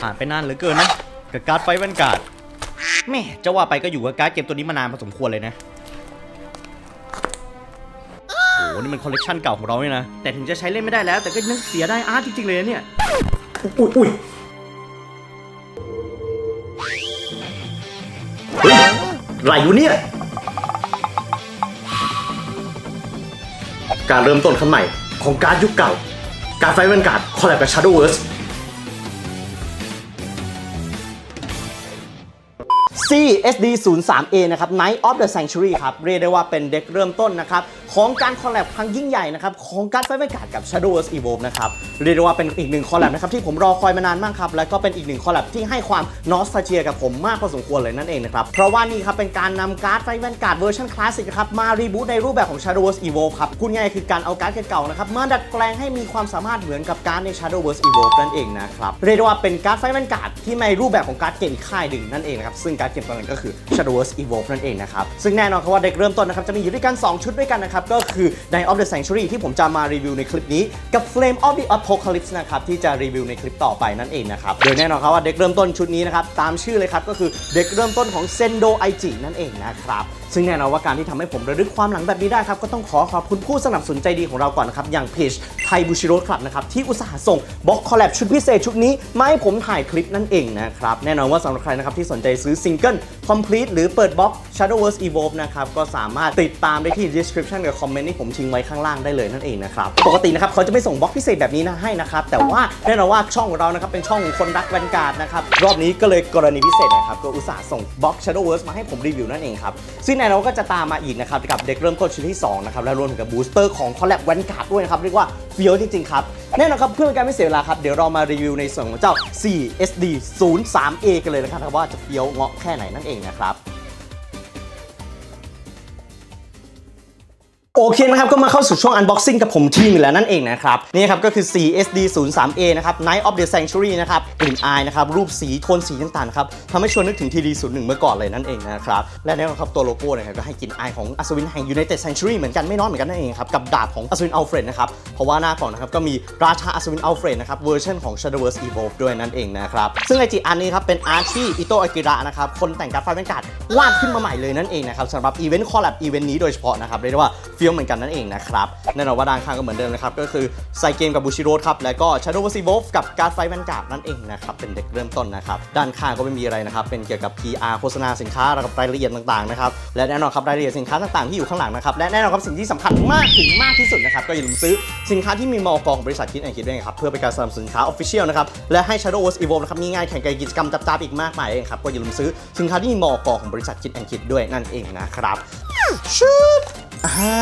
ผ่านไปนานเหลือเกินนะกับการ์ดไฟแวนการ์ดแม่จะว่าไปก็อยู่กับการ์ดเกมตัวนี้มานานพอสมควรเลยนะโอ้โหนี่มันคอลเลกชันเก่าของเราเนี่ยนะ แต่ถึงจะใช้เล่นไม่ได้แล้ว แต่ก็นึกเสียได้อาร์ตจริงๆเลยนะเนี่ยอุ้ยอุ้ยเฮ้ยไหลอยู่เนี่ย การเริ่มต้นขั้นใหม่ของการดยุคเก่า การไฟแวนการ์ดคอลแลบกับ Shadowverse CSD 0 3 A นะครับ Night of the Sanctuary ครับ เรียกได้ว่าเป็นเด็กเริ่มต้นนะครับของการคอลแลบครั้งยิ่งใหญ่นะครับของการไฟแวนกาดกับ Shadowverse Evolve นะครับเรียกได้ว่าเป็นอีกหนึ่งคอลแลบนะครับที่ผมรอคอยมานานมากครับและก็เป็นอีกหนึ่งคอลแลบที่ให้ความนอสตาเจียกับผมมากพอสมควรเลยนั่นเองนะครับเพราะว่านี่ครับเป็นการนำการ์ดไฟแวนการ์ดเวอร์ชันคลาสสิกครับมารีบูตในรูปแบบของ Shadowverse Evolve ครับพูดง่ายคือการเอาการ์ดเก่าๆนะครับมาดัดแปลงให้มีความสามารถเหมือนกับการ์ดใน Shadowverse Evolve นั่นเองนะครับเรียกได้ว่าเป็นการ์ดไฟแวนการ์ดที่ในรูปแบบของการ์ดเกมอีกค่ายหนึ่งนั่นเองนะครับซึ่งการ์ดเกมตัวนั้นก็คือ Shadowverse Evolve นั่นเองนะครับซึ่งแน่นอนครับว่าเด็กเริ่มต้นนะครับจะมีอยู่ด้วยกัน 2 ชุดด้วยกันนะครับก็คือ Night of the Sanctuary ที่ผมจะมารีวิวในคลิปนี้ กับ Flame of the Apocalypse นะครับที่จะรีวิวในคลิปต่อไปนั่นเองนะครับโดยแน่นอนครับว่าเด็กเริ่มต้นชุดนี้นะครับตามชื่อเลยครับก็คือเด็กเริ่มต้นของเซนโดไอจินั่นเองนะครับ ซึ่งแน่นอนว่าการที่ทำให้ผมระลึกความหลังแบบนี้ได้ครับ ก็ต้องขอขอบคุณผู้สนับสนุนใจดีของเราก่อนนะครับ อย่างเพจไทยบูชิโร่คลับนะครับ ที่อุตส่าห์ส่งบ็อกคอลแลบชุดพิเศษชุดนี้ มาให้ผมถ่ายคลิปนั่นเองนะครับ แน่นอนว่าสำหรับใครนะครับ ที่สนใจซื้อซิงเกิล complete หรือเปิดบ็อก Shadowverse Evolve นะครับ ก็สามารถติดตามได้ที่ description กับคอมเมนต์ที่ผมทิ้งไว้ข้างล่างได้เลยนั่นเองนะครับปกตินะครับเขาจะไม่ส่งบ็อกพิเศษแบบนี้นะให้นะครับแต่ว่าแน่นอนว่าช่องของเรานะครับเป็นช่องของคนรักแวนการ์ดนะครับรอบนี้ก็เลยกรณีพิเศษนะครับก็อุตส่าห์ส่งบ็อก Shadowverse มาให้ผมรีวิวนั่นเองครับซึ่งแน่นอนว่าก็จะตามมาอีกนะครับกับเด็กเริ่มต้นชุดที่สองนะครับและรวมถึงกับบูสเตอร์ของคอลแลบแวนการ์ดด้วยนะครับเรียกว่าเฟี้ยวจริงๆครับแน่นอนครับเพื่อเป็นการไม่เสียเวลาครับเดี๋ยวเรามารีวิวในส่วนของเจ้า 4SD 0 3 A กันเลยนะครับว่าจะเฟี้ยวเงาะแค่ไหนนั่นเองนะครับ โอเคนะครับก็มาเข้าสู่ช่วง unboxing กับผมทีมแล้วนั่นเองนะครับนี่ครับก็คือ 4SD 0 3 A นะครับ Night of the Sanctuary นะครับกลิ่นอายนะครับรูปสีโทนสีต่างๆครับทำให้ชวนนึกถึง TD 0 1เมื่อก่อนเลยนั่นเองนะครับและแน่นอนครับตัวโลโก้นะครับก็ให้กลิ่นอายของอัศวินแห่ง United Sanctuary เหมือนกันไม่น้อยเหมือนกันนั่นเองครับกับดาบของอัศวินอัลเฟรดนะครับเพราะว่าหน้าก่องนะครับก็มีราชาอัศวินอัลเฟรดนะครับเวอร์ชันของ Shadowverse Evolve ด้วยนั่นเองนะครับซึ่งไอจีอันนี้ครับเป็นอาร์ตที่อิโตะอากิระนะครับคนแต่งการ์ดไฟแวนการ์ดวาดขึ้นมาใหม่เลยนั่นเองนะครับสำหรับอีเวนต์คอลแลบอีเวนต์นี้โดยเฉพาะนะครับเรียกได้ว่าเฟี้ยวเหมือนกันนั่นเองนะครับแน่นอนว่าด้านข้างก็เหมือนเดิมนะครับก็คือไซเกมกับบูชิโร่ครับแล้วก็ Shadowverse Evolve กับการ์ดไฟแวนการ์ดนั่นเองนะครับเป็นเด็กเริ่มต้นนะครับด้านข้างก็ไม่มีอะไรนะครับเป็นเกี่ยวกับ PR โฆษณาสินค้าแล้วกับรายละเอียดต่างๆนะครับและแน่นอนครับรายละเอียดสินค้าต่างๆที่อยู่ข้างหลังนะครับและแน่นอนครับสิ่งที่สำคัญมากถึงมากที่สุดนะครับก็อย่าลืมซื้อสินค้าที่มีมอกของบริษัทคิดแอนคิดด้วยครับเพื่อเป็นการสนับสนุนสินค้า Official นะครับและให้ Shadowverse Evolve นะครับมีงานแข่งกิจกรรมจับๆอีกมากมายเองครับก็อย่าลืมซื้อสินค้าที่มีมอกของบริษัทคิดแอนคิดด้วยนั่นเองนะครับชุด อ่า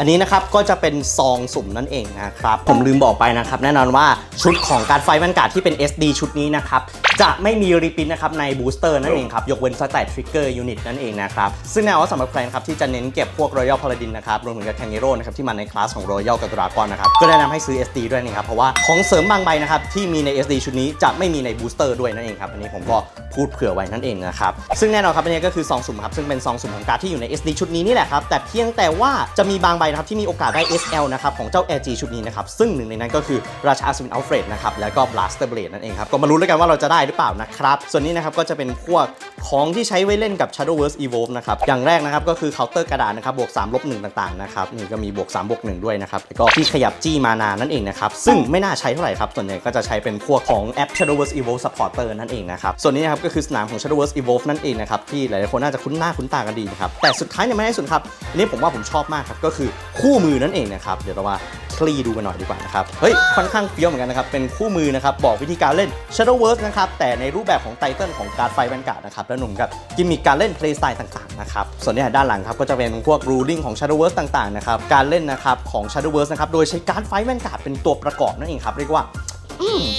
อันนี้นะครับก็จะเป็นซองสุ่มนั่นเองนะครับ ผมลืมบอกไปนะครับ แน่นอนว่าชุดของการไฟแวนกาดที่เป็น SD ชุดนี้นะครับ จะไม่มีรีพินนะครับในบูสเตอร์นั่นเองครับ ยกเว้นสแตททริกเกอร์ยูนิตนั่นเองนะครับ ซึ่งแน่นอนว่าสำหรับใครนะครับที่จะเน้นเก็บพวกรอยัลพาราดินนะครับ รวมถึงกับแคนเกโร่นะครับที่มาในคลาสของรอยัลกับดราก้อนนะครับ ก็แนะนำให้ซื้อ SD ด้วยนะครับ เพราะว่าของเสริมบางใบนะครับที่มีใน SD ชุดนี้จะไม่มีในบูสเตอร์ด้วยนั่นเองครับอันนี้ผมก็พูดเผื่อไว้นั่นเองนะครับซึ่งแน่นอนครับอันนี้ก็คือซองสุ่มครับซึ่งเป็นซองสุ่มของการ์ดที่อยู่ใน SD ชุดนี้นี่แหละครับแต่เพียงแต่ว่าจะมีบางใบนะครับที่มีโอกาสได้ SL นะครับของเจ้า LG ชุดนี้นะครับซึ่งหนึ่งในนั้นก็คือราชาอัศวินอัลเฟรดนะครับแล้วก็ Blaster Blade นั่นเองครับก็มาลุ้นด้วยกันว่าเราจะได้หรือเปล่านะครับส่วนนี้นะครับก็จะเป็นพวกของที่ใช้ไว้เล่นกับ Shadowverse Evolve นะครับอย่างแรกนะครับก็คือเคาน์เตอร์กระดาษนะครับบวก3ลบ1ต่างๆนะครับนี่ก็มีบวก3บวก1ด้วยนะครับแล้วก็ที่ขยับจี้มานานั่นเองนะครับซึ่งไม่น่าใช้เท่าไหร่ครับส่วนใหญ่ก็จะใช้เป็นพวกของแอป Shadowverse Evolve Supporter นั่นเองนะครับส่วนนี้นะครับก็คือสนามของ Shadowverse Evolve นั่นเองนะครับที่หลายๆคนน่าจะคุ้นหน้าคุ้นตากันดีนะครับแต่สุดท้ายเนี่ยไม่ได้สุดครับอันนี้ผมว่าผมชอบมากครับก็คือคู่มือนั่นเองนะครับ เดี๋ยวเรามาคลี่ดูกันหน่อยดีกว่านะครับ เฮ้ย ค่อนข้างเฟี้ยวเหมือนกันนะครับ เป็นคู่มือนะครับ บอกวิธีการเล่น Shadowverse นะครับ แต่ในรูปแบบของไตเติลของการไฟแวนการ์ดนะครับ และหนุ่มกับกิมมิคการเล่น play style ต่างๆนะครับ ส่วนนี้ด้านหลังครับ ก็จะเป็นพวก ruling ของ Shadowverse ต่างๆนะครับ การเล่นนะครับของ Shadowverse นะครับ โดยใช้การไฟแวนการ์ดเป็นตัวประกอบนั่นเองครับ เรียกว่า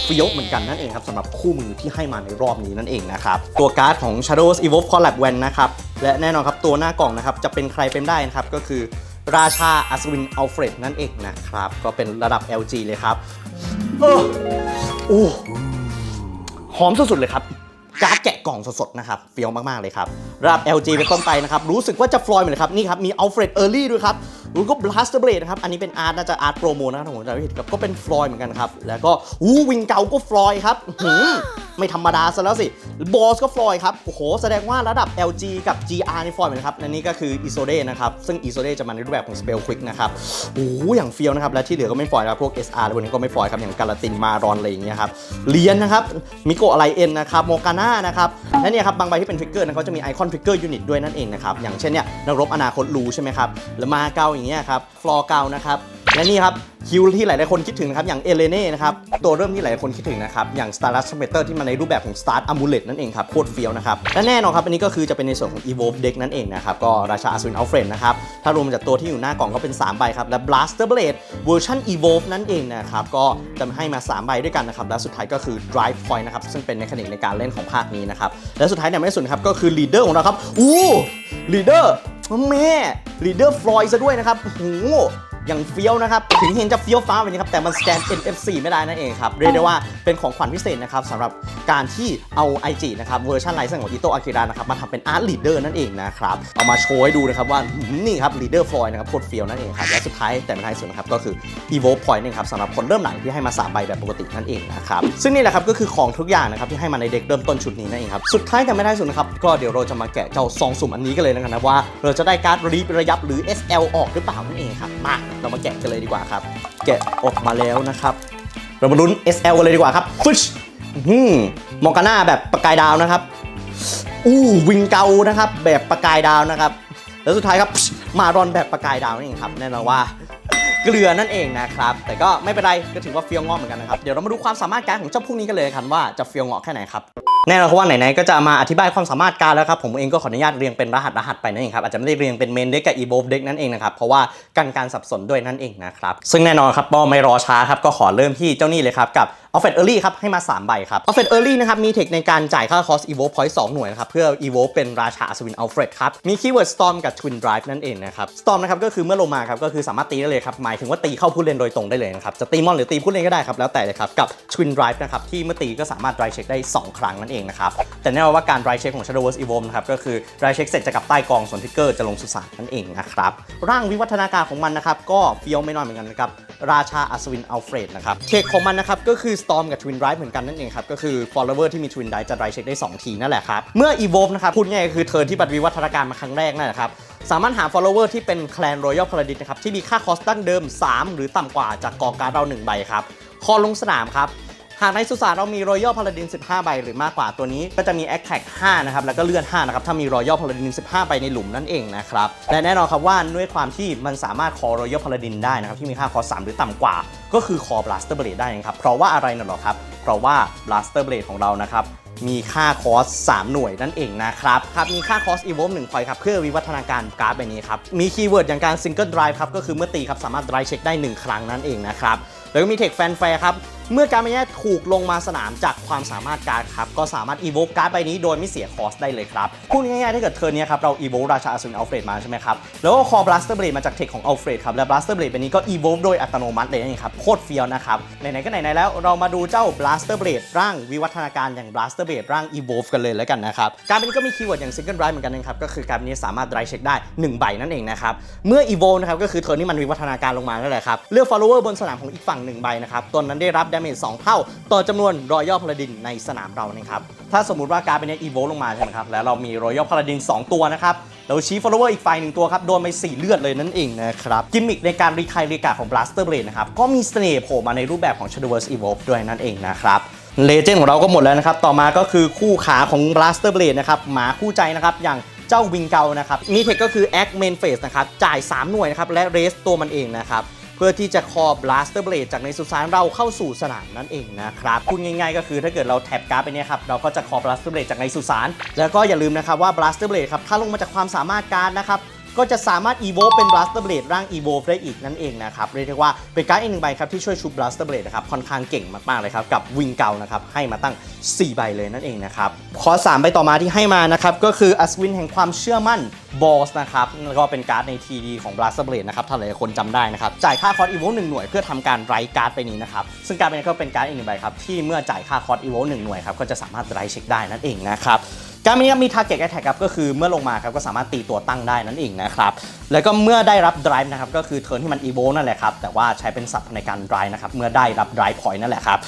เฟี้ยวเหมือนกันนั่นเองครับสำหรับคู่มือที่ให้มาในรอบนี้นั่นเองนะครับ ตัวการ์ดของ Shadows Evolve Collab Van นะครับและแน่นอนครับตัวหน้ากล่องนะครับจะเป็นใครเป็นได้นะครับก็คือ ราชาอัศวินอัลเฟรดนั่นเองนะครับ ก็เป็นระดับ LG เลยครับโอ้โอ้หอมสุดๆเลยครับการ์ดแกะกล่องสดๆนะครับเฟี้ยวมากๆเลยครับ ระดับ LG เป็นต้นไปนะครับ รู้สึกว่าจะฟลอยเหมือนครับนี่ครับ มีอัลเฟรดเออร์ลี่ด้วยครับแล้วก็บลัสเตอร์เบลดนะครับ อันนี้เป็นอาร์ตน่าจะอาร์ตโปรโมนะครับถ้าผมจำไม่ผิดครับก็เป็นฟลอยเหมือนกันครับ แล้วก็อู้วิงเก่าก็ฟลอยครับหือไม่ธรรมดาซะแล้วสิบอสก็ฟลอยครับโอ้โหแสดงว่าระดับ LG กับ GR นี่ฟลอยเหมือนครับและนี่ก็คือ i s o d e นะครับซึ่ง i s o d e จะมาในรูปแบบของ Spell Quick นะครับโอ้โหอย่างเฟียวนะครับและที่เหลือก็ไม่ฟลอยครับพวก SR อะไรพวกนี้ก็ไม่ฟลอยครับอย่างกาลาตินมารอนอะไรอย่างเงี้ยครับเลียนนะครับมิโกะอะไรเอ็นนะครับโมกาน่านะครับและเนี่ยครับบางใบที่เป็นทริกเกอร์นะเขาจะมีไอคอนทริกเกอร์ยูนิตด้วยนั่นเองนะครับอย่างเช่นเนี่ยนักรบอนาคตรู้ใช่ไหมครับแล้วมาเกาอย่างเงี้ยครับฟลอเกานะครับ และนี่ครับคิวที่หลายๆคนคิดถึงนะครับอย่างเอเลเน่นะครับตัวเริ่มที่หลายๆคนคิดถึงนะครับอย่าง Star Rush m e t e r ที่มาในรูปแบบของ Star Amulet นั่นเองครับโคตรเฟี้ยวนะครับและแน่นอนครับอันนี้ก็คือจะเป็นในส่วนของ Evolve Deck นั่นเองนะครับก็ราชาอสูรอัลเฟรนนะครับถ้ารวมจากตัวที่อยู่หน้ากล่องก็เป็น 3 ใบครับ และ Blaster Blade เวอร์ชัน Evolve นั่นเองนะครับก็จะให้มา 3 ใบด้วยกันนะครับและสุดท้ายก็คือ Drive Point นะครับซึ่งเป็นเมคานิกในการเล่นของภาคนี้นะครับและสุดท้ายเนี่ยไม่สุดครับก็คือ Leader ของเราครับอู้ Leader แม่ Leader Floyd ซะด้วยนะครับโอ้ อย่างเฟี้ยวนะครับ ถึงเห็นจะเฟี้ยวฟ้าแบบนี้ครับ แต่มันสแกน NFC ไม่ได้นั่นเองครับ เรียกได้ว่าเป็นของขวัญพิเศษนะครับสำหรับการที่เอา IG นะครับเวอร์ชันไลเซนของอิโตอากิระนะครับมาทำเป็นอาร์ตลีดเดอร์นั่นเองนะครับ เอามาโชว์ให้ดูนะครับว่านี่ครับลีดเดอร์ฟลอยนะครับโคตรเฟี้ยวนั่นเองครับ และสุดท้ายแต่ไม่ท้ายสุดนะครับก็คือ Evo Point นะครับสำหรับคนเริ่มหลังที่ให้มา3ใบแบบปกตินั่นเองนะครับซึ่งนี่แหละครับก็คือของทุกอย่างนะครับที่ให้มาในเด็กเริ่มต้นชุดนี้นั่นเองครับสุดท้ายแต่ไม่ท้ายสุดนะครับก็เดี๋ยวเราจะมาแกะเจ้าซองสุ่มอันนี้กันเลยนะครับว่าเราจะได้การ์ดรีบระยับหรือ SL ออกหรือเปล่านั่นเองครับมา เรามาแกะกันเลยดีกว่าครับ แกะออกมาแล้วนะครับ เรามาลุ้น SL กันเลยดีกว่าครับฟึชอืมมองกาน่าแบบประกายดาวนะครับ อู้วิงเกานะครับ แบบประกายดาวนะครับ แล้วสุดท้ายครับมารอนแบบประกายดาวนี่เองครับแน่นอนว่า เกลือนั่นเองนะครับ แต่ก็ไม่เป็นไรก็ถือว่าเฟี้ยวงอเหมือนกันนะครับ เดี๋ยวเรามาดูความสามารถการของเจ้าพวกนี้กันเลยครับว่าจะเฟี้ยวงอแค่ไหนครับแน่นอนครับว่าไหนๆก็จะมาอธิบายความสามารถการแล้วครับผมเองก็ขออนุญาตเรียงเป็นรหัสรหัสไปนั่นเองครับอาจจะไม่ได้เรียงเป็นเมนเด็กกับอีโบเด็กนั่นเองนะครับเพราะว่ากันการสับสนด้วยนั่นเองนะครับซึ่งแน่นอนครับก็ไม่รอช้าครับก็ขอเริ่มที่เจ้านี่เลยครับกับออฟเฟตเออร์ลี่ครับให้มา 3 ใบครับออฟเฟตเออร์ลี่นะครับมีเทคในการจ่ายค่าคอสอีโวพอยต์สหน่วยนะครับเพื่ออีโวเป็นราชาอัศวินอัลเฟรดครับมีคีย์เวิร์ดสตอมกับทวินไดรฟ์นั่นเองนะครับสตอมนะครับก็คือเมื่อลงมาครับก็คือสามารถตีได้เลยครับหมายถึงว่าตีเข้าผู้เล่นโดยตรงได้เลยนะครับจะตีมอนหรือตีผู้เล่นก็ได้ครับแล้วแต่เลยครับกับทวินไดรฟ์นะครับที่เมื่อตีก็สามารถไดรเช็คได้ 2 ครั้งนั่นเองนะครับแต่แน่นอนว่าการไดรเช็คของ Shadowverse Evolve นะครับก็คือไดรเช็คเสร็จจะกลับใต้กองส่วนทิกเกอร์จะลงสุสานนั่นเองนะครับร่างวิวัฒนาการของมันนะครับก็เฟี้ยวไม่น้อยเหมือนกันนะครับราชาอัศวินอัลเฟรดนะครับเทคของมันนะครับก็คือ Storm กับ Twin Drive เหมือนกันนั่นเองครับ ก็คือ follower ที่มี Twin Drive จะ Drive เช็คได้ 2 ทีนั่นแหละครับ เมื่อ evolve นะครับพูดง่ายๆคือเทิร์นที่บัตรวิวัฒนาการมาครั้งแรกนั่นแหละครับ สามารถหา follower ที่เป็น Clan Royal Paladin นะครับที่มีค่าคอสตั้งเดิม 3 หรือต่ำกว่าจากกองการดเรา1ใบครับ คอลงสนามครับ หากในสุสานเรามี Royal Paladin 15 ใบหรือมากกว่าตัวนี้ก็จะมี Attack 5นะครับแล้วก็เลื่อน5นะครับถ้ามี Royal Paladin 15 ใบในหลุมนั่นเองนะครับและแน่นอนครับว่าด้วยความที่มันสามารถคอ Royal Paladin ได้นะครับที่มีค่าคอส3หรือต่ำกว่า ก็คือคอ Blaster Blade ได้นะครับเพราะว่าอะไรน่ะหรอครับเพราะว่า Blaster Blade ของเรานะครับมีค่าคอส 3 หน่วยนั่นเองนะครับครับ มีค่าคอส evolve 1พอยครับ เพื่อวิวัฒนาการการ์ดใบนี้ครับ มีคีย์เวิร์ดอย่างการ single drive ครับ ก็คือเมื่อตีครับ สามารถ drive เช็คได้ 1 ครั้งนั่นเองนะครับ แล้วก็มีเทคแฟนแฟร์ครับ เมื่อการ์ดใบนี้ถูกลงมาสนามจากความสามารถการ์ดครับ ก็สามารถ evoke การ์ดใบนี้โดยไม่เสียคอสได้เลยครับ พูดง่ายๆ ถ้าเกิดเทอร์นเนี้ยครับ เรา evoke ราชาอสูรอัลเฟรดมาใช่ไหมครับ แล้วก็คอ blaster blade มาจากเทคของอัลเฟรดครับ และ blaster blade ใบนี้ก็ evoke โดยอัตโนมัติเลยนี่ครับ โคตรเฟี้ยวนะครับ ไหนๆ ก็ไหนๆ แล้วเรามาดูเจ้า blaster blade ร่างวิวัฒนาการอย่าง blaster blade ร่าง evolve กันเลยแล้วกันนะครับการเป็นนี้ก็มีคีย์เวิร์ดอย่าง single drive เหมือนกันนะครับก็คือการเป็นนี้สามารถ drive เช็คได้1ใบนั่นเองนะครับเมื่อ evolve นะครับก็คือเทอร์นนี้มันวิวัฒนาการลงมานั่นแหละครับเลือก follower บนสนามของอีกฝั่งหนึ่งใบนะครับตัวนั้นได้รับ damage 2เท่า ต่อจำนวน Royal Paladin ในสนามเรานะครับถ้าสมมุติว่าการเป็นนี้ evolve ลงมาใช่ไหมครับแล้วเรามี Royal Paladin 2ตัวนะครับเราชี้ follower อีกฝ่ายหนึ่งตัวครับโดนไป4เลือดเลยนั่นเองนะครับกิมมิคในการรีไครีกาของ Blaster Blade นะครับก็มีเสน่ห์โผล่มาในรูปแบบของ Shadowverse Evolve ด้วยนั่นเองนะครับเลเจนด์ของเราก็หมดแล้วนะครับ ต่อมาก็คือคู่ขาของ Blaster Blade นะครับ หมาคู่ใจนะครับ อย่างเจ้าวิงเกานะครับ มีเทคก็คือ Act Main Phase นะครับ จ่าย 3 หน่วยนะครับ และเรสตัวมันเองนะครับ พื่อที่จะคอ Blaster Blade จากในสุสานเราเข้าสู่สนามนั่นเองนะครับพูดง่ายๆ ก็คือถ้าเกิดเราแท็บการ์ดไปเนี่ยครับเราก็จะคอ Blaster Blade จากในสุสานแล้วก็อย่าลืมนะครับว่า Blaster Blade ครับถ้าลงมาจากความสามารถการ์ดนะครับ ก็จะสามารถ evoke เป็น Blaster Blade ร่าง evoke ได้อีกนั่นเองนะครับ เรียกได้ว่าเป็นการ์ดอีกหนึ่งใบครับที่ช่วยชุบ Blaster Blade นะครับค่อนข้างเก่งมาก ๆ เลยครับ กับวิงเกานะครับให้มาตั้ง 4 ใบเลยนั่นเองนะครับ ขอ 3 ใบต่อมาที่ให้มานะครับ ก็คืออัศวินแห่งความเชื่อมั่นบอสนะครับแล้วก็เป็นการ์ดใน TD ของ Blaster Blade นะครับถ้าหลายคนจำได้นะครับ จ่ายค่าคอร์ส evoke หนึ่งหน่วยเพื่อทำการไร้การ์ดไปนี้นะครับ ซึ่งการ์ดเป็นก็เป็นการ์ดอีกหนึ่งใบครับที่เมื่อจ่ายค่าคอร์ส evoke หนึ่งหน่วยครับก็จะสามารถไรเช็คได้นั่นเองนะครับ การนี้มี target attack ครับก็คือเมื่อลงมาครับก็สามารถตีตัวตั้งได้นั่นเองนะครับแล้วก็เมื่อได้รับ drive นะครับก็คือเทิร์นที่มัน evo นั่นแหละครับแต่ว่าใช้เป็นศัพท์ในการ drive นะครับเมื่อได้รับ drive point นั่นแหละครับ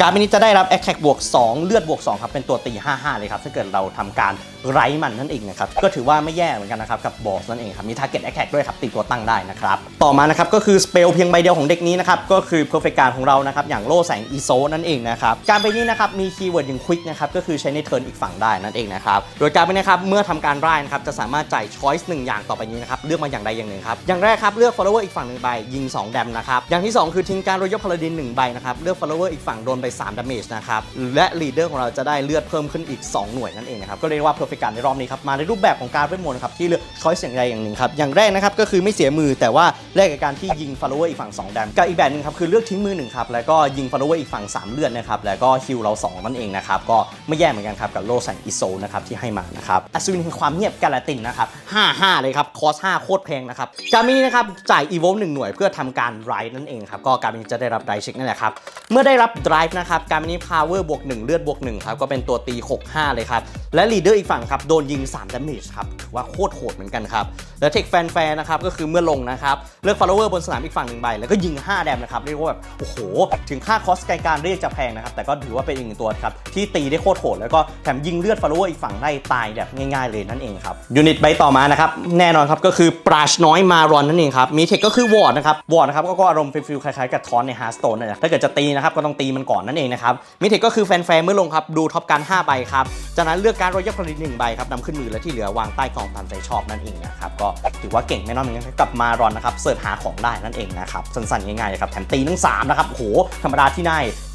การนี้จะได้รับ attack บวก 2 เลือดบวก2ครับเป็นตัวตี 55 เลยครับถ้าเกิดเราทำการไร้มันนั่นเองนะครับก็ถือว่าไม่แย่เหมือนกันนะครับกับบอสนั่นเองครับมี target attack ด้วยครับตีตัวตั้งได้นะครับต่อมานะครับก็คือ spell เพียงใบเดียวของเด็กนี้นะครับก็คือ perfect guard ของเรานะครับอย่างโล่แสงอีโซนั่นเองนะครับการใบนี้นะครับมีคีย์เวิร์ดอย่าง quick นะครับก็คือใช้ในเทิร์นอีกฝั่งได้นั่นเองนะครับ โดยการใบนี้ครับเมื่อทำการไล่นะครับจะสามารถจ่าย choice หนึ่งอย่างต่อไปนี้นะครับเลือกมาอย่างใดอย่างหนึ่งครับอย่างแรกครับเลือก follower อีกฝั่งหนึ่งใบยิง2แดมนะครับอย่างที่ 2 คือทิ้งการรอยพลดิน1ใบนะครับเลือก follower อีกฝั่งโดนไป3 damage นะครับและ leader ของเราจะได้เลือดเพิ่มขึ้นอีก 2 หน่วยนั่นเองนะครับก็เรียกว่า perfect guard ในรอบนี้ครับมาในรูปแบบของการเวทมนต์ครับที่เลือก choice อย่างใดอย่างหนึ่งครับอย่างแรกนะครับก็คือไม่เสียมือแต่ว่าแลกกับการที่ยิง follower อีกฝั่ง2แดมกับอีกแบบหนึงครับคือเลือกทิ้งมือหนึ่งครับแล้วก็ยิง follower อีกฝั่ง3เลือดนะครับแล้วก็ฮิลเรา2นั่นเองนะครับก็ไม่แย่เหมือนกันครับกับโลแสงอิโซนะครับที่ให้มานะครับอัศวินแห่งความเงียบกาลาตินนะครับ55 เลยครับคอส5โคตรแพงนะครับการมินี้นะครับจ่ายอีโวลหนึ่งหน่วยเพื่อทำการไรนั่นเองครับก็การมินจะได้รับไรเช็คนั่นแหละครับเมื่อได้รับ drive นะครับการมินี้ power บวก1เลือดบวก1ครับก็เป็นตัวตี 65 เลยครับและ leader อีกฝั่งครับโดนยิง3 damage ครับถือว่าโคตรโหดเหมือนกันครับและเทคแฟนแฟร์นะครับก็คือเมื่อลงนะครับเลือก follower บนสนามอีกฝั่งหนึ่งใบแล้วก็ยิง 5 แดมนะครับเรียกว่าแบบโอ้โห ถึงค่าคอสไกการเรียกจะแพงนะครับแต่ก็ถือว่าเป็นอีกหนึ่งตัวครับที่ตีได้โคตรโหดแล้วก็แถมยิงเลือด follower อีกฝั่งได้ตายแบบง่ายๆเลยนั่นเองครับยูนิตใบต่อมานะครับแน่นอนครับก็คือปราชน้อยมารอนนั่นเองครับมีเทคก็คือวอร์ดนะครับวอร์ดนะครับก็อารมณ์ฟิลๆคล้ายๆกับทอนในฮาร์สโตนนั่นแหละถ้าเกิดจะตีนะครับก็ต้องตีมันก่อนนั่นเองนะครับมีเทคก็คือแฟนๆเมื่อลงครับดูท็อปการ5ใบครับจากนั้นเลือกการรอยัลพลิตหนึ่งใบครับนำขึ้นมือและที่เหลือวางใต้กองตามใจชอบนั่นเองนะครับก็ถือว่าเก่งไม่น้อยเหมือนกันกับมารอนนะครับเสิร์ชหาของได้นั่นเองนะครับสั้นๆง่ายๆครับแถมตีทั้งสามนะครับโอ้โหธรรมดาที่ไหน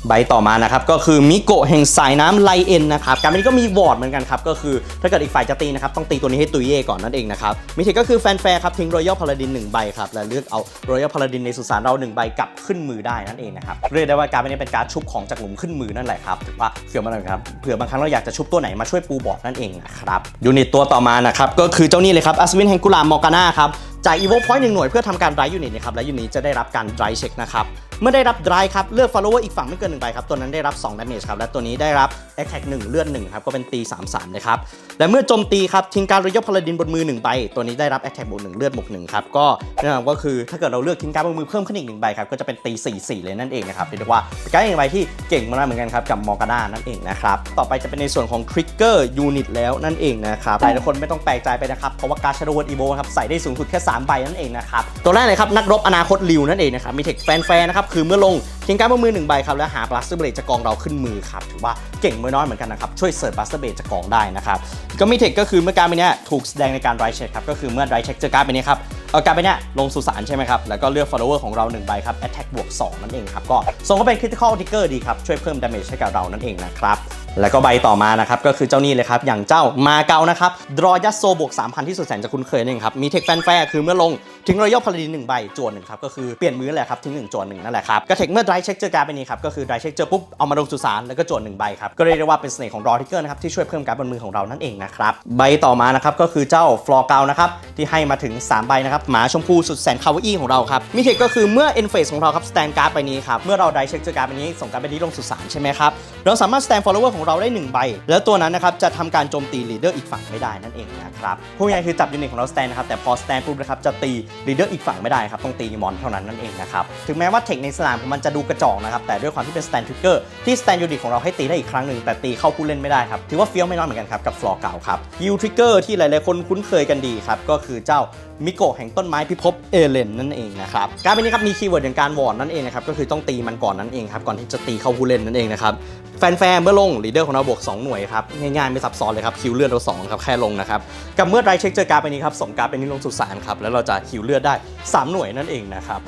ใบต่อมานะครับก็คือมิโกะแห่งสายน้ำไลเอ็นนะครับการนี้ก็มีวอร์ดเหมือนกันครับก็คือถ้าเกิดอีกฝ่ายจะตีนะครับต้องตีตัวนี้ให้ตุยเย่ก่อนนั่นเองนะครับมิเทก็คือแฟนแฟร์ครับทิ้งรอยัลพาลาดินหนึ่งใบครับและเลือกเอารอยัลพาลาดินในสุสานเราหนึ่งใบกลับขึ้นมือได้นั่นเองนะครับเรียกได้ว่าการนี้เป็นการชุบของจากหลุมขึ้นมือนั่นแหละครับถือว่าเฟี้ยวมากเลยครับเผื่อบางครั้งเราอยากจะชุบตัวไหนมาช่วยปูบอร์ดนั่นเองนะครับยูนิตตัวต่อมานะครับก็คือเจ้านี่เลยครับอัศวินแห่งกุลามอร์กาน่าครับจ่าย evo point หนึ่งหน่วยเพื่อทำการ drive unit นะครับและยูนิตจะได้รับการ drive check นะครับ เมื่อได้รับ drive ครับ เลือก follower อีกฝั่งไม่เกินหนึ่งใบครับ ตัวนั้นได้รับ2 damage ครับ และตัวนี้ได้รับ attack 1 เลือด1ครับ ก็เป็นตี 3-3เลยครับและเมื่อโจมตีครับทิ้งการ royal paladin บนมือ1ใบตัวนี้ได้รับ attack บวก1เลือดบวก1ครับก็แนะนำก็คือถ้าเกิดเราเลือกทิ้งการบนมือเพิ่มขึ้นอีกหนึ่งใบครับก็จะเป็นตี4-4เลยนั่นเองนะครับเรียกได้ว่าเป็นการดอีกใบที่เก่งมากๆเหมือนกันครับกับมอร์กาน่านั่นเองนะครับต่อไปจะเป็นในส่วนของ trigger unit แล้วนั่นเองนะครับหลายคนไม่ต้องแปลกใจไปนะครับเพราะว่าการชาร์ดว์อีโบครับใส่ได้สูงสุดแค่3ใบนั่นเองนะครับตัวแรกเลยครับนักรบอนาคตริวนั่นเองนะครับมีเทคแฟนแฟนะครับคือเมื่อลง ทิ้งการดบนมือหนึ่งใบครับแล้วหาบลัสเตอร์เบลจากกองเราขึ้นมือครับถือว่าเก่งไม่น้อยเหมือนกันนะครับช่วยเสิร์ฟบลัสเตอร์เบลจากกองได้นะครับก็มีเทคก็คือเมื่อการไปเนี้ยถูกแสดงในการไรเช็คครับก็คือเมื่อไรเช็คเจอการไปเนี้ยครับเอาการไปเนี้ยลงสุสานใช่ไหมครับแล้วก็เลือก follower ของเราหนึ่งใบครับ attack บวก2นั่นเองครับก็ส่งเข้าเป็น critical trigger ดีครับช่วยเพิ่ม damage ให้กับเรานั่นเองนะครับ แล้วก็ใบต่อมานะครับก็คือเจ้านี่เลยครับอย่างเจ้ามาเกานะครับดรอยัสโซบวก3,000 ที่สุดแสนจะคุ้นเคยนั่เองครับมีเทคแฟนแฟร์คือเมื่อลงทิ้งรอยัลพาราดินหนึ่งใบจวนหนึ่งครับก็คือเปลี่ยนมือแหละครับทิ้งหนึ่งจวนหนึ่งนั่นแหละครับก็เทคเมื่อไดรเช็คเจอการ์ดไปนี้ครับก็คือไดรเช็คเจอปุ๊บเอามาลงสุสานแล้วก็จวนหนึ่งใบครับก็เรียกได้ว่าเป็นเสน่ห์ของรอทิกเกอร์นะครับที่ช่วยเพิ่มการ์ดบนมือของเรานั่นเองนะครับใบต่อมานะครับก็คือเจ้าฟลอร์เกานะครับที่ให้มาถึง 3 ใบนะครับหมาชมพูสุดแสนคาวอี้ของเราครับมีเทคก็คือเมื่อเอ็นเฟสของเราครับสแตนการ์ดไปนี้ครับเมื่อเราไดรเช็คเจอการ์ดไปนี้ส่งการ์ดไปนี้ลงสุสานใช่ไหมครับเราสามารถสแตนฟอลโลเวอร์ของเราได้หนึ่งใบ แล้วตัวนั้นนะครับจะทำการโจมตีลีดเดอร์อีกฝั่งไม่ได้นั่นเองนะครับพูดง่ายคือจับยูนิตของเราสแตนนะครับแต่พอสแตนปุ๊บนะครับจะตีลีดเดอร์อีกฝั่งไม่ได้ครับต้องตีมอนเท่านั้นนั่นเองนะครับถึงแม้ว่าเทคในสนามของมันจะดูกระจอกนะครับแต่ด้วยความที่เป็นสแตนทริกเกอร์ที่สแตนยูนิตของเราให้ตีได้อีกครั้งหนึ่งแต่ตีเข้าผู้เล่นไม่ได้ครับถือว่าเฟี้ยวไม่น้อยเหมือนกันครับกับฟลอร์เก่าครับยูทริกเกอร์ที่หลายๆคนคุ้นเคยกันดีครับก็คือเจ้ามิโกะแห่งต้นไม้พิภพเอเลนนั่นเองนะครับการเป็นนี้ครับมีคีย์เวิร์ดอย่างการวอร์ดนั่นเองนะครับก็คือต้องตีมันก่อนนั่นเองครับก่อนที่จะตีเข้าผู้เล่นนั่นเองนะครับแฟนๆเมื่อลงลีดเดอร์ของเราบวก 2 หน่วยครับง่ายๆไม่ซับซ้อนเลยครับคิวเลือดเรา2ครับแค่ลงนะครับกับเมื่อไรเช็คเจอการ์ดไปนี้ครับส่งการ์ดไปนี้ลงสุสานครับแล้วเราจะคิวเลือดได้ 3 หน่วยนั่นเองนะครับ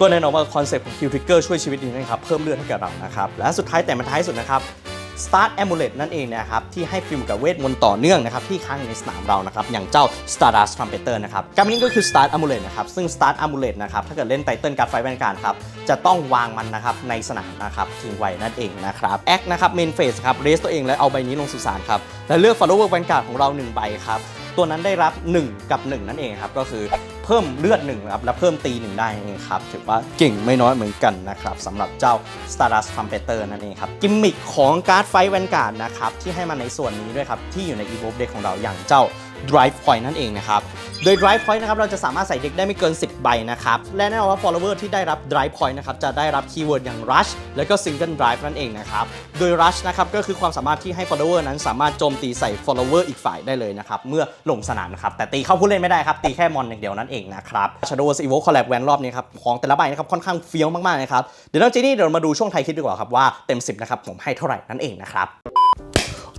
ก็แน่นอนว่าคอนเซ็ปต์ของคิวทริกเกอร์ช่วยชีวิตดีนะครับเพิ่มเลือดให้กับเรานะครับและสุดท้ายแต่มันท้ายสุดนะครับ Start Amulet นั่นเองนะครับที่ให้ฟิล์มกับเวทมนต์ต่อเนื่องนะครับที่ค้างอยู่ในสนามเรานะครับอย่างเจ้า Stardust Trumpeter นะครับการนี้ก็คือ Start Amulet นะครับซึ่ง Start Amulet นะครับถ้าเกิดเล่นไตเติลการ์ดไฟแวนการ์ดครับจะต้องวางมันนะครับในสนามนะครับทิ้งไว้นั่นเองนะครับแอคนะครับเมนเฟสครับเรสตัวเองแล้วเอาใบนี้ลงสุสานครับแล้วเลือก follower แวนการ์ดของเรา1ใบครับ ตัวนั้นได้รับ 1 กับ 1 นั่นเองครับก็คือเพิ่มเลือด1ครับและเพิ่มตี1ได้นั่นเองครับถือว่าเก่งไม่น้อยเหมือนกันนะครับสำหรับเจ้า Stardust Trumpeter นั่นเองครับกิมมิคของการ์ดไฟแวนการ์ดนะครับที่ให้มาในส่วนนี้ด้วยครับที่อยู่ใน Evoke Deck ของเราอย่างเจ้า Drive Point นั่นเองนะครับ โดย Drive Point นะครับเราจะสามารถใส่เด็กได้ไม่เกิน 10 ใบนะครับ และแน่นอนว่า follower ที่ได้รับ Drive Point นะครับจะได้รับคีย์เวิร์ดอย่าง Rush แล้วก็ Single Drive นั่นเองนะครับ โดย Rush นะครับก็คือความสามารถที่ให้ follower นั้นสามารถโจมตีใส่ follower อีกฝ่ายได้เลยนะครับเมื่อลงสนามนะครับแต่ตีเข้าผู้เล่นไม่ได้ครับตีแค่มอนอย่างเดียวนั่นเองนะครับ Shadow Wars Evo Collab แวนรอบนี้ครับของแต่ละใบนะครับค่อนข้างเฟี้ยวมากๆนะครับเดี๋ยวนอกจนี้เดี๋ยวมาดูช่วงไทยคลิปดีกว่าครับว่าเต็ม 10นะครับผมให้เท่าไหร่นั่นเองนะครับ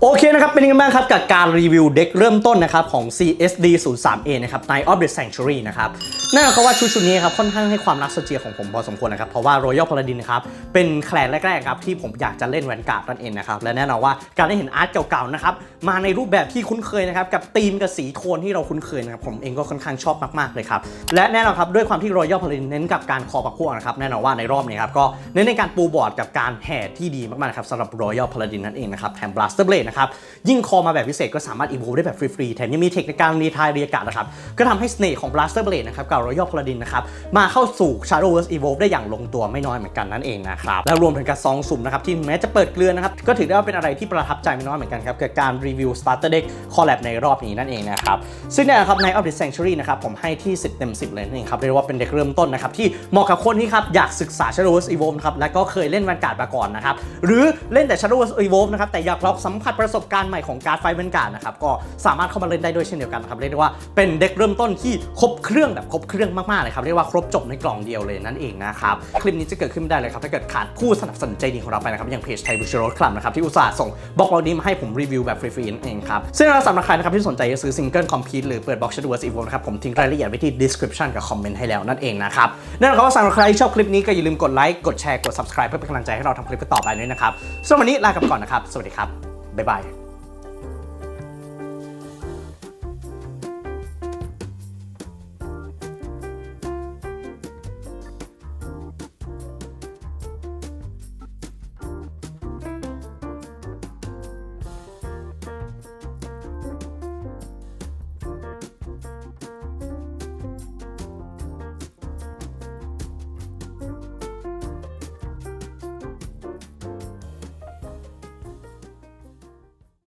โอเคนะครับ เป็นยังไงบ้างครับ กับการรีวิวเด็กเริ่มต้นนะครับ ของ CSD 0 3 A นะครับ Night of the Sanctuary นะครับนั่นหมายความว่าชุดชุดนี้ครับ ค่อนข้างให้ความรักโซเจียของผมพอสมควรนะครับ เพราะว่า Royal Paladin นะครับ เป็นแคลนแรก ๆ ครับ ที่ผมอยากจะเล่นแวนการ์ดนั่นเองนะครับ และแน่นอนว่าการได้เห็นอาร์ตเก่า ๆ นะครับ มาในรูปแบบที่คุ้นเคยนะครับ กับธีมกับสีโทนที่เราคุ้นเคยนะครับ ผมเองก็ค่อนข้างชอบมากๆเลยครับ และแน่นอนครับด้วยความที่ Royal Paladin เน้นกับการคอปักพวกนะครับ แน่นอนว่าในรอบนี้ครับก็เน้นในการปูบอร์ดกับการแห่ที่ดีมากๆนะครับสำหรับ Royal Paladin นั่นเองนะครับแถม Blaster Blade นะครับ ยิ่งคอมาแบบพิเศษก็สามารถ evolve ได้แบบฟรีๆ แถมยังมีเทคในการรีทายเรียกาศนะครับ ก็ทำให้เน่ห์ของ Blaster Blade นะครับกับ Royal Paladin นะครับมาเข้าสู่ Shadowverse Evolve ได้อย่างลงตัวไม่น้อยเหมือนกันนั่นเองนะครับ แล้วรวมถึงกับซองสุ่มนะครับที่แม้จะเปิดเกลือนะครับก็ถือได้ว่าเป็นอะไรที่ประทับใจไม่น้อยเหมือนกันครับกับการรีวิว Starter Deck Collab ในรอบนี้นั่นเองนะครับซึ่งเนี่ยครับใน of the Sanctuary นะครับผมให้ที่ 10 เต็ม 10 เลยนั่นเองครับเรียกว่าเป็นเด็กเริ่มต้นนะครับที่เหมาะกับคนที่ครับอยากศึกษา Shadowverse Evolve นะครับและก็เคยเล่นแวนการ์ดมาก่อนนะครับหรือเล่นแต่ Shadowverse Evolve นะครับแต่อยากลองสัมผัสประสบการณ์ใหม่ของการ์ดไฟแวนการ์ดนะครับก็สามารถเข้ามาเล่นได้ด้วยเช่นเดียวกันนะครับเรียกได้ว่าเป็นเด็กเริ่มต้นที่ครบเครื่องแบบครบเครื่องมากๆเลยครับเรียกว่าครบจบในกล่องเดียวเลยนั่นเองนะครับคลิปนี้จะเกิดขึ้นไม่ได้เลยครับถ้าเกิดขาดผู้สนับสนุนใจดีของเราไปนะครับอย่างเพจไทยบูชโรสคลับนะครับที่อุตส่าห์ส่งบล็อกวันนี้มาให้ผมรีวิวแบบฟรีๆนั่นเองครับซึ่งเราสำหรับใครนะครับที่สนใจจะซื้อซิงเกิลคอมพิวหรือเปิดบล็อกชัดวอร์สอีโวนะครับผมทิ้งรายละเอียดไว้ที่ description กับคอมเมนต์ให้แล้วนั่นเองนะครับนั่นหมายความว่าสำหรับใครที่ชอบคลิปนี้ก็อย่าลืมกดไลค์กดแชร์กด subscribe เพื่อเป็นกำลังใจให้เราทำคลิปต่อไปด้วยนะครับส่วนวันนี้ลากันไปก่อนนะครับ สวัสดีครับ บ๊ายบาย